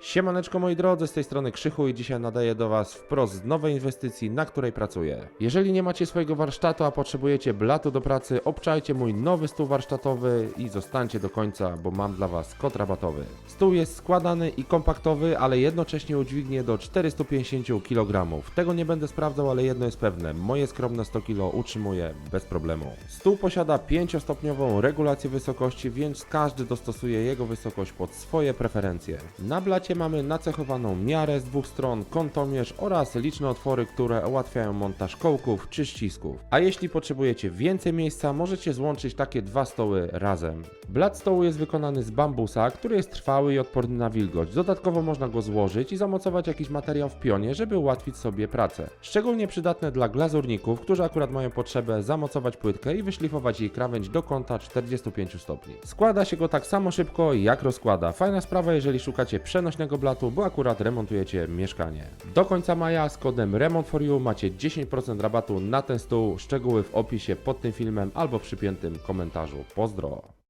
Siemaneczko moi drodzy, z tej strony Krzychu i dzisiaj nadaję do Was wprost z nowej inwestycji, na której pracuję. Jeżeli nie macie swojego warsztatu, a potrzebujecie blatu do pracy, obczajcie mój nowy stół warsztatowy i zostańcie do końca, bo mam dla Was kod rabatowy. Stół jest składany i kompaktowy, ale jednocześnie udźwignie do 450 kg. Tego nie będę sprawdzał, ale jedno jest pewne, moje skromne 100 kg utrzymuje bez problemu. Stół posiada 5-stopniową regulację wysokości, więc każdy dostosuje jego wysokość pod swoje preferencje. Na blacie mamy nacechowaną miarę z dwóch stron, kątomierz oraz liczne otwory, które ułatwiają montaż kołków czy ścisków. A jeśli potrzebujecie więcej miejsca, możecie złączyć takie dwa stoły razem. Blat stołu jest wykonany z bambusa, który jest trwały i odporny na wilgoć. Dodatkowo można go złożyć i zamocować jakiś materiał w pionie, żeby ułatwić sobie pracę. Szczególnie przydatne dla glazurników, którzy akurat mają potrzebę zamocować płytkę i wyszlifować jej krawędź do kąta 45 stopni. Składa się go tak samo szybko jak rozkłada. Fajna sprawa, jeżeli szukacie przenośnego blatu, bo akurat remontujecie mieszkanie. Do końca maja z kodem REMONT4U macie 10% rabatu na ten stół. Szczegóły w opisie pod tym filmem albo przypiętym komentarzu. Pozdro!